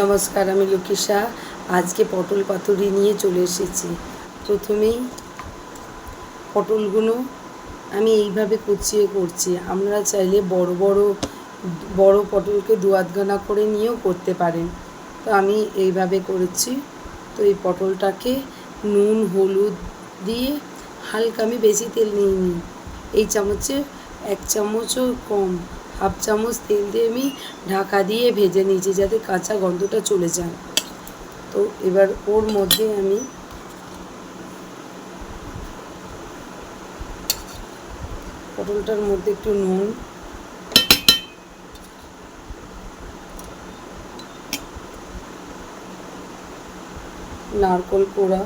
নমস্কার, আমি লুকিসা আজকে পটল পাতুরি নিয়ে চলে এসেছি। প্রথমেই পটলগুলো আমি এইভাবে কুচিয়ে করছি। আমরা চাইলে বড় বড় বড় পটলকে দু আধখানা করে নিয়েও করতে পারেন। তো আমি এইভাবে করেছি। তো এই পটলটাকে নুন, হলুদ দিয়ে হালকা আমি বেশি তেল নিইনি। এই চামচে এক চামচও কম। হাফ চামচ তেল দিয়ে আমি ঢাকা দিয়ে ভেজে নিয়েছি যাতে কাঁচা গন্ধটা চলে যায়। তো এবার ওর মধ্যে আমি পটলটার মধ্যে একটু নুন, নারকোল কোড়া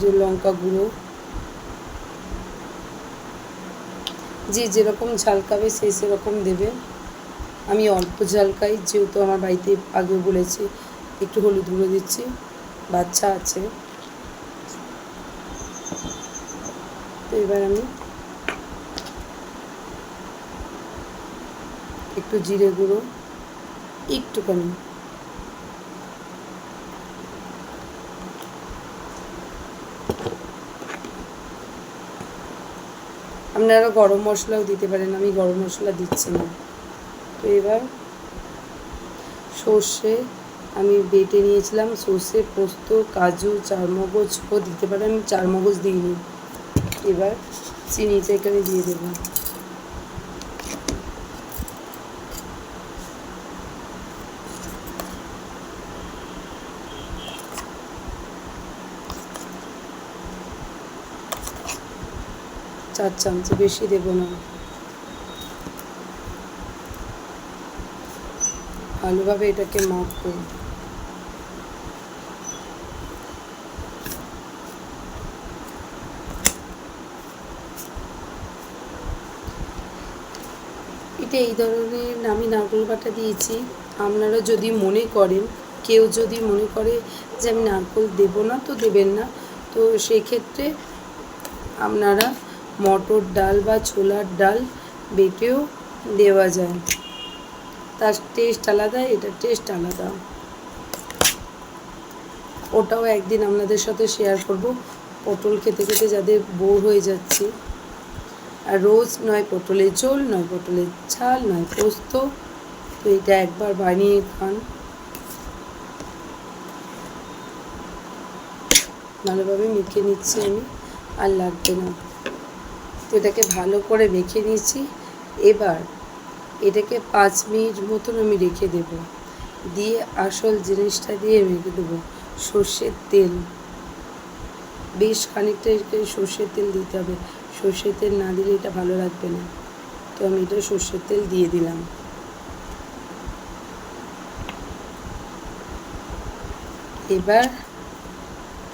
যে লঙ্কা গুঁড়ো। যে যেরকম ঝাল খাবে সে সেরকম দেবে। আমি অল্প ঝাল খাই, যেহেতু আমার বাড়িতে আগে বলেছি, একটু হলুদ গুঁড়ো দিচ্ছি, বাচ্চা আছে। তো এবার আমি একটু জিরে গুঁড়ো, একটুখানি। আপনারা গরম মশলাও দিতে পারেন, আমি গরম মশলা দিচ্ছি না। তো এবার সর্ষে আমি বেটে নিয়েছিলাম, সর্ষে পোস্ত, কাজু চারমগজও দিতে পারেন আমি চারমগজ দিইনি। এবার চিনিটা এখানে দিয়ে দেবো। চার চামচ বেশি দেবো না। ভালোভাবে এটাকে মাখবো এটা এই ধরনের আমি নারকেল বাটা দিয়েছি। আপনারা যদি মনে করেন, কেউ যদি মনে করে যে আমি নারকেল দেবো না, তো দেবেন না। তো সেক্ষেত্রে আপনারা মটর ডাল বা ছোলার ডাল বেটেও দেওয়া যায়। তার টেস্ট আলাদা, এটার টেস্ট আলাদা। ওটাও একদিন আপনাদের সাথে শেয়ার করব। পটল খেতে খেতে যাদের বোর হয়ে যাচ্ছে। আর রোজ নয় পটলের ঝোল, নয় পটলের ঝাল, নয় পোস্ত। তো এটা একবার বানিয়ে খান। ভালোভাবে মেখে নিচ্ছি আমি, আর লাগবে না। এটাকে ভালো করে মেখে নিয়েছি। এবার এটাকে পাঁচ মিনিট মতন আমি রেখে দেব। দিয়ে আসল জিনিসটা দিয়ে মেখে দেবো, সর্ষের তেল। বেশ খানিকটা সর্ষের তেল দিতে হবে। সর্ষের তেল না দিলে এটা ভালো লাগবে না। তো আমি এটা সর্ষের তেল দিয়ে দিলাম। এবার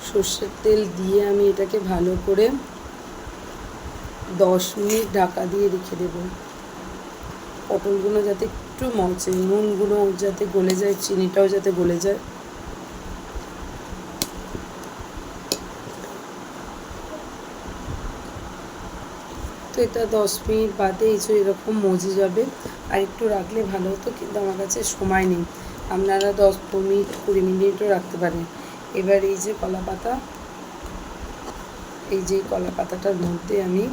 সর্ষের তেল দিয়ে আমি এটাকে ভালো করে দশ মিনিট ঢাকা দিয়ে রেখে দেবো। পটলগুলো যাতে একটু মচে নুনগুলো যাতে গলে যায়, চিনিটাও যাতে গলে যায়। তো এটা দশ মিনিট বাদে এই যে এরকম মজে যাবে। আর একটু রাখলে ভালো হতো, কিন্তু আমার কাছে সময় নেই। আপনারা দশ মিনিট, কুড়ি মিনিটও রাখতে পারেন। এবার এই যে কলা পাতা এই যে কলা পাতাটার মধ্যে আমি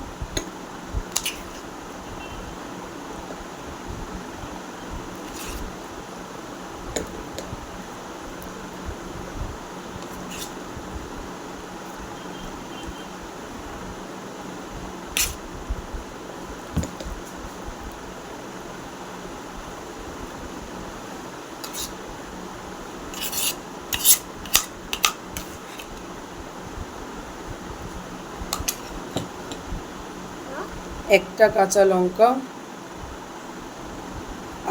একটা কাঁচা লঙ্কা,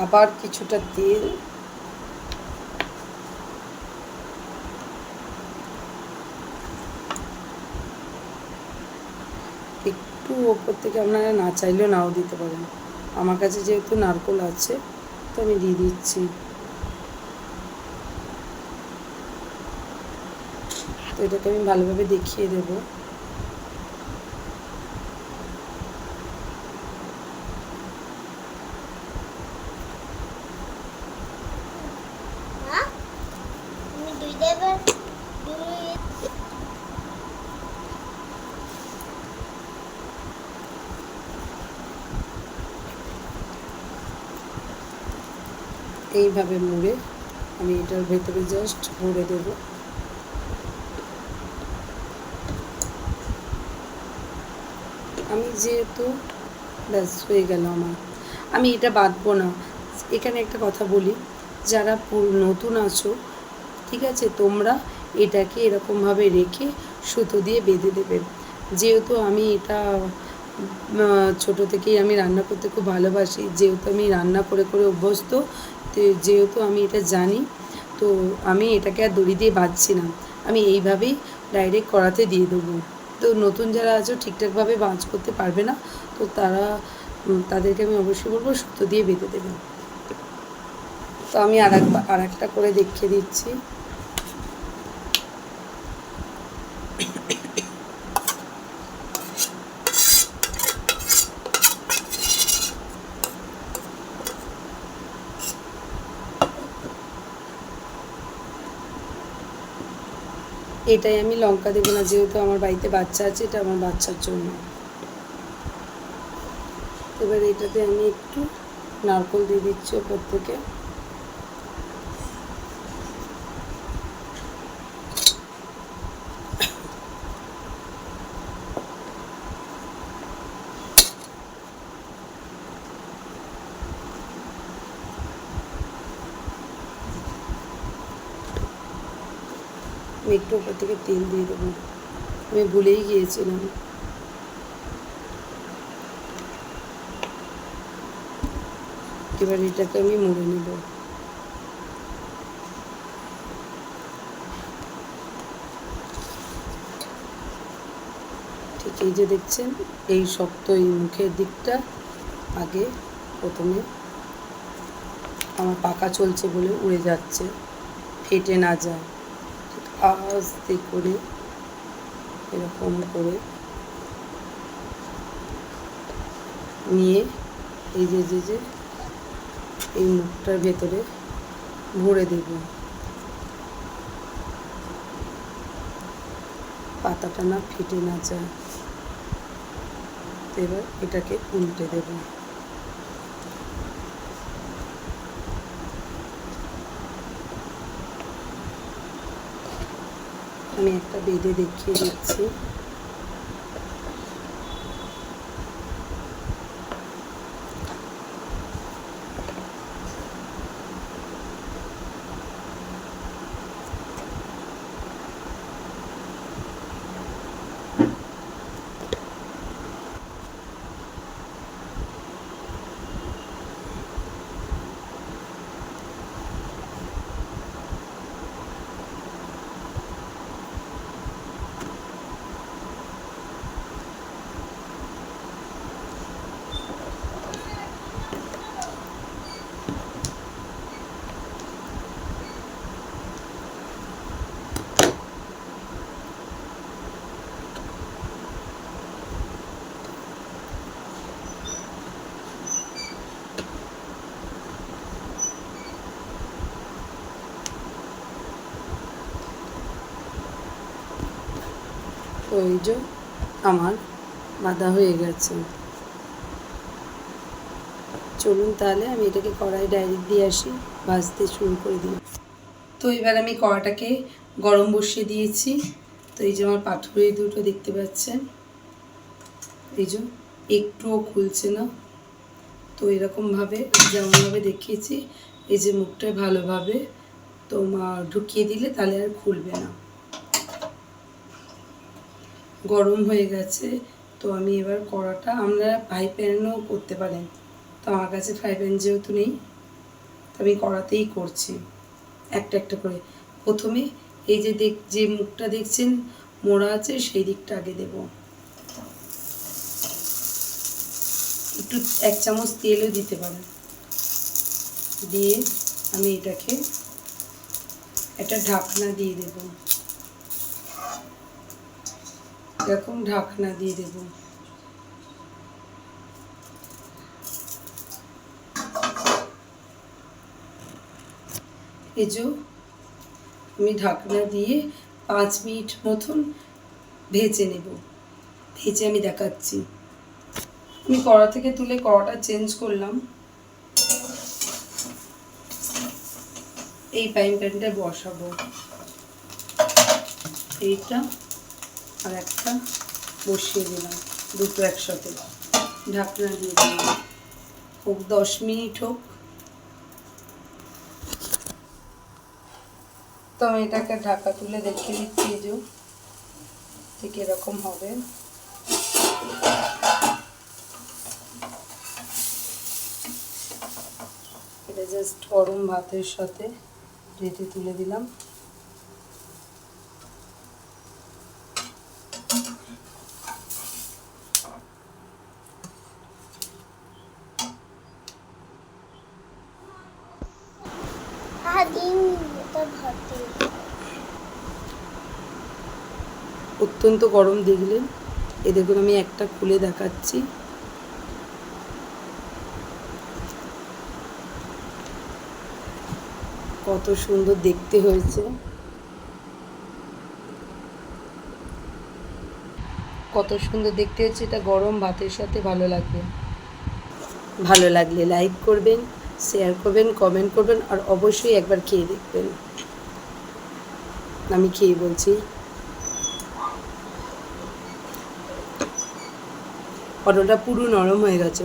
আবার কিছুটা তেল, একটু ওপর থেকে আপনারা না চাইলেও নাও দিতে পারেন। আমার কাছে যেহেতু নারকোল আছে, তো আমি দিয়ে দিচ্ছি। তো এটাকে আমি ভালোভাবে দেখিয়ে দেবো মা তুমি দুই দেবে দুই এইভাবে মুড়ে আমি এটার ভেতরে জাস্ট ভরে দেব। আমি যেহেতু, ব্যাস হয়ে গেল আমার। আমি এটা বাঁধবো না। এখানে একটা কথা বলি, যারা নতুন আছো, ঠিক আছে, তোমরা এটাকে এরকমভাবে রেখে সুতো দিয়ে বেঁধে দেবে। যেহেতু আমি এটা ছোটো থেকেই আমি রান্না করতে খুব ভালোবাসি, যেহেতু আমি রান্না করে করে অভ্যস্ত যেহেতু আমি এটা জানি, তো আমি এটাকে আর দড়ি দিয়ে বাঁধছি না। আমি এইভাবেই ডাইরেক্ট কড়াতে দিয়ে দেবো। তো নতুন যারা আছে, ঠিকঠাকভাবে বাঁচ করতে পারবে না, তো তারা তাদেরকে আমি অবশ্যই বলব সুতো দিয়ে বেঁধে দেবে। তো আমি আর আর একটা করে দেখিয়ে দিচ্ছি। এটাই আমি লঙ্কা দেবো না, যেহেতু আমার বাড়িতে বাচ্চা আছে, এটা আমার বাচ্চার জন্য। এবার এটাতে আমি একটু নারকল দিয়ে দিচ্ছি ওপর থেকে। একটু ওপর থেকে তেল দিয়ে দেবো। আমি ভুলেই গিয়েছিলাম। এবার এটাকে আমি মুড়ে নেব। ঠিক এই যে দেখছেন, এই শক্ত এই মুখের দিকটা আগে প্রথমে আমার পাকা চলছে বলে উড়ে যাচ্ছে, ফেটে না যায়। আস্তে করে এরকম করে নিয়ে এই যে যে যে এই মুখটার ভেতরে ভরে দেব। পাতাটা না ফেটে না যায়। এবার এটাকে উল্টে দেব। আমি একটা বেঁধে দেখিয়ে দিচ্ছি। এই যে আমার বাঁধা হয়ে গেছে। চলুন তাহলে, আমি এটাকে কড়াই ডাইরেক্ট দিয়ে আসি, ভাজতে শুরু করে দিই। তো এবার আমি কড়াটাকে গরম বসিয়ে দিয়েছি। তো এই যে আমার পাথুরে দুটো দেখতে পাচ্ছেন। এই যে একটুও খুলছে না। তো এরকমভাবে, যেমনভাবে দেখিয়েছি, এই যে মুখটা ভালোভাবে তোমার ঢুকিয়ে দিলে তাহলে আর খুলবে না। গরম হয়ে গেছে, তো আমি এবার কড়াটা, আমরা ফ্রাই প্যানও করতে পারেন। তো আমার কাছে ফ্রাই প্যান যেহেতু নেই, তো আমি কড়াতেই করছি। একটা একটা করে। প্রথমে এই যে দেখ, যে মুখটা দেখছেন, মোড়া আছে, সেই দিকটা আগে দেব। একটু এক চামচ তেলও দিতে পারেন। দিয়ে আমি এটাকে একটা ঢাকনা দিয়ে দেবো। এরকম ঢাকনা দিয়ে দেব। যে আমি ঢাকনা দিয়ে পাঁচ মিনিট মতন ভেজে নেব। ভেজে আমি দেখাচ্ছি। আমি কড়া থেকে তুলে কড়াটা চেঞ্জ করলাম। এই পাইন প্যানটা বসাবো। এইটা আর একটা বসিয়ে দিলাম, দুটো একসাথে। ঢাকনা দিয়ে দিলাম। হোক, দশ মিনিট হোক। তো আমি এটাকে ঢাকা তুলে দেখে এই যে। ঠিক এরকম হবে। এটা জাস্ট গরম ভাতের সাথে প্লেটে তুলে দিলাম। অত্যন্ত গরম দেখলেন। এ দেখুন, আমি একটা খুলে দেখাচ্ছি। কত সুন্দর দেখতে হয়েছে। কত সুন্দর দেখতে হচ্ছে এটা গরম ভাতের সাথে ভালো লাগবে। ভালো লাগলে লাইক করবেন শেয়ার করবেন কমেন্ট করবেন, আর অবশ্যই একবার খেয়ে দেখবেন। আমি খেয়ে বলছি। পটলটা পুরো নরম হয়ে গেছে।